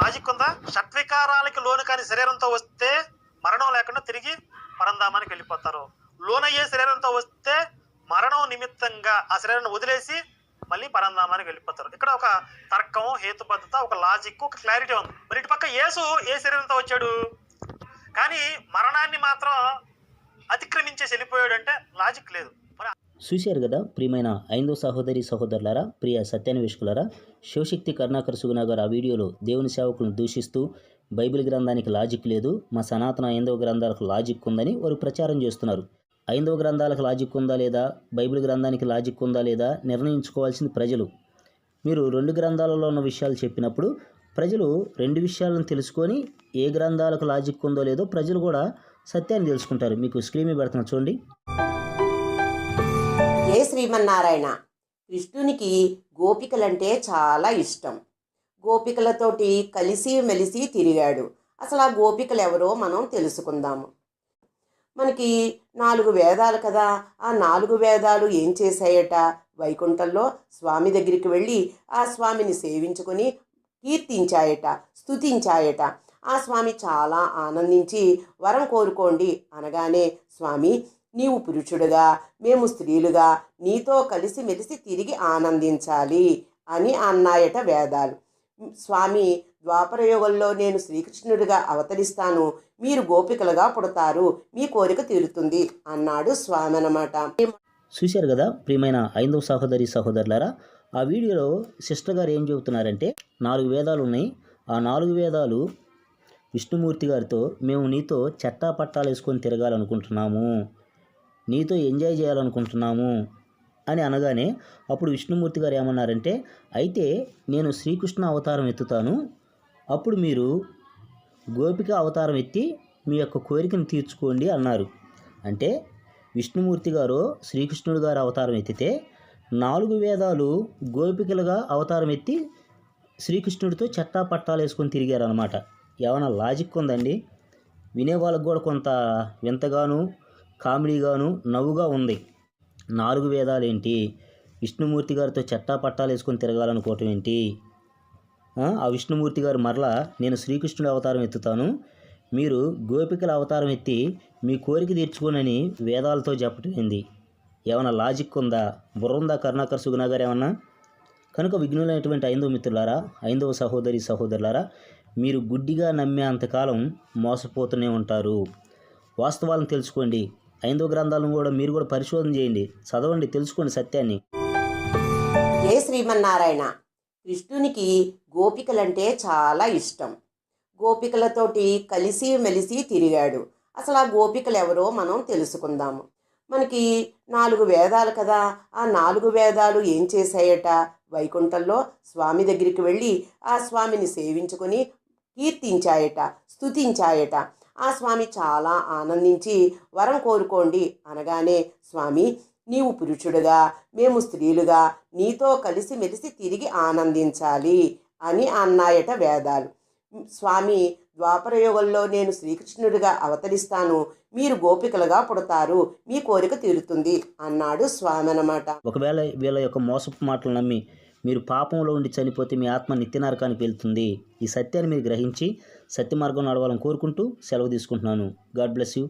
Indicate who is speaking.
Speaker 1: Logic ఉందా? షట్వికారాలకి లోను కాని శరీరంతో వస్తే మరణం లేకుండా తిరిగి పరంధామానికి వెళ్ళిపోతారు. లోనయ్యే శరీరంతో వస్తే మరణం నిమిత్తంగా ఆ శరీరాన్ని వదిలేసి మళ్ళీ పరంధామానికి వెళ్ళిపోతారు. ఇక్కడ ఒక తర్కం హేతుబద్ధత ఒక లాజిక్ ఒక క్లారిటీ ఉంది. మరి ఇటు పక్క యేసు ఏ శరీరంతో వచ్చాడు? కానీ మరణాన్ని మాత్రం అతిక్రమించేసి వెళ్ళిపోయాడు అంటే లాజిక్ లేదు.
Speaker 2: చూశారు కదా ప్రియమైన ఐందో సహోదరి సహోదరులారా ప్రియ సత్యాన్వేషకులారా శివశక్తి కరుణాకర్ సుగుణ గారు ఆ వీడియోలో దేవుని సేవకులను దూషిస్తూ బైబిల్ గ్రంథానికి లాజిక్ లేదు మా సనాతన ఐందవ గ్రంథాలకు లాజిక్ ఉందని వారు ప్రచారం చేస్తున్నారు. ఐందవ గ్రంథాలకు లాజిక్ ఉందా లేదా బైబిల్ గ్రంథానికి లాజిక్ ఉందా లేదా నిర్ణయించుకోవాల్సింది ప్రజలు. మీరు రెండు గ్రంథాలలో ఉన్న విషయాలు చెప్పినప్పుడు ప్రజలు రెండు విషయాలను తెలుసుకొని ఏ గ్రంథాలకు లాజిక్ ఉందో లేదో ప్రజలు కూడా సత్యాన్ని తెలుసుకుంటారు. మీకు స్క్రీన్ మీద పెడుతున్నా చూడండి.
Speaker 3: జయ శ్రీమన్నారాయణ? కృష్ణునికి గోపికలంటే చాలా ఇష్టం. గోపికలతోటి కలిసి మెలిసి తిరిగాడు. అసలు ఆ గోపికలు ఎవరో మనం తెలుసుకుందాము. మనకి నాలుగు వేదాలు కదా ఆ నాలుగు వేదాలు ఏం చేశాయట? వైకుంఠంలో స్వామి దగ్గరికి వెళ్ళి ఆ స్వామిని సేవించుకొని కీర్తించాయట స్తుతించాయట. ఆ స్వామి చాలా ఆనందించి వరం కోరుకోండి అనగానే స్వామి నీవు పురుషుడుగా మేము స్త్రీలుగా నీతో కలిసి మెలిసి తిరిగి ఆనందించాలి అని అన్నాయట వేదాలు. స్వామి ద్వాపరయుగంలో నేను శ్రీకృష్ణుడిగా అవతరిస్తాను. మీరు గోపికలుగా పుడతారు. మీ కోరిక తీరుతుంది అన్నాడు స్వామి అనమాట
Speaker 2: చూశారు కదా ప్రియమైన ఐందవ సహోదరి సహోదరులారా ఆ వీడియోలో సిస్టర్ గారు ఏం చెబుతున్నారంటే నాలుగు వేదాలు ఉన్నాయి. ఆ నాలుగు వేదాలు విష్ణుమూర్తి గారితో మేము నీతో చట్టా పట్టాలు వేసుకొని తిరగాలనుకుంటున్నాము. నీతో ఎంజాయ్ చేయాలనుకుంటున్నాము అని అనగానే అప్పుడు విష్ణుమూర్తి గారు ఏమన్నారంటే అయితే నేను శ్రీకృష్ణ అవతారం ఎత్తుతాను. అప్పుడు మీరు గోపిక అవతారం ఎత్తి మీ యొక్క కోరికను తీర్చుకోండి అన్నారు. అంటే విష్ణుమూర్తి గారు శ్రీకృష్ణుడు గారు అవతారం ఎత్తితే నాలుగు వేదాలు గోపికలుగా అవతారం ఎత్తి శ్రీకృష్ణుడితో చట్టా పట్టాలు వేసుకొని తిరిగారు అనమాట ఏమైనా లాజిక్ ఉందండి? వినే వాళ్ళకు కూడా కొంత వింతగాను కామెడీగాను నవ్వుగా ఉంది. నాలుగు వేదాలు ఏంటి విష్ణుమూర్తి గారితో చట్టా పట్టాలు వేసుకొని తిరగాలనుకోవటం ఏంటి? ఆ, విష్ణుమూర్తి గారు మరలా నేను శ్రీకృష్ణుడి అవతారం ఎత్తుతాను. మీరు గోపికల అవతారం ఎత్తి మీ కోరిక తీర్చుకోనని వేదాలతో చెప్పటమైంది ఏమైనా లాజిక్ ఉందా? బుర్ర ఉందా కరుణాకర్ సుగుణ గారు ఏమన్నా? కనుక విఘ్నులైనటువంటి ఐందవ మిత్రులారా ఐందవ సహోదరి సహోదరులారా మీరు గుడ్డిగా నమ్మే అంతకాలం మోసపోతూనే ఉంటారు. వాస్తవాలను తెలుసుకోండి. ఐందవ గ్రంథాలను కూడా మీరు కూడా పరిశోధన చేయండి చదవండి తెలుసుకోండి సత్యాన్ని.
Speaker 3: ఏ శ్రీమన్నారాయణ? కృష్ణునికి గోపికలంటే చాలా ఇష్టం. గోపికలతోటి కలిసి మెలిసి తిరిగాడు. అసలు ఆ గోపికలు ఎవరో మనం తెలుసుకుందాము. మనకి నాలుగు వేదాలు కదా ఆ నాలుగు వేదాలు ఏం చేశాయట? వైకుంఠంలో స్వామి దగ్గరికి వెళ్ళి ఆ స్వామిని సేవించుకొని కీర్తించాయట స్థుతించాయట ఆ స్వామి చాలా ఆనందించి వరం కోరుకోండి అనగానే స్వామి నీవు పురుషుడుగా మేము స్త్రీలుగా నీతో కలిసి మెలిసి తిరిగి ఆనందించాలి అని అన్నాయట వేదాలు. స్వామి ద్వాపరయుగంలో నేను శ్రీకృష్ణుడిగా అవతరిస్తాను. మీరు గోపికలుగా పుడతారు. మీ కోరిక తీరుతుంది అన్నాడు స్వామి అన్నమాట.
Speaker 2: ఒకవేళ వీళ్ళ యొక్క మోసపు మాటలు నమ్మి మీరు పాపంలో ఉండి చనిపోతే మీ ఆత్మ నిత్య నరకానికి వెళ్తుంది. ఈ సత్యాన్ని మీరు గ్రహించి సత్య మార్గం నడవాలని కోరుకుంటూ సెలవు తీసుకుంటున్నాను. God bless you.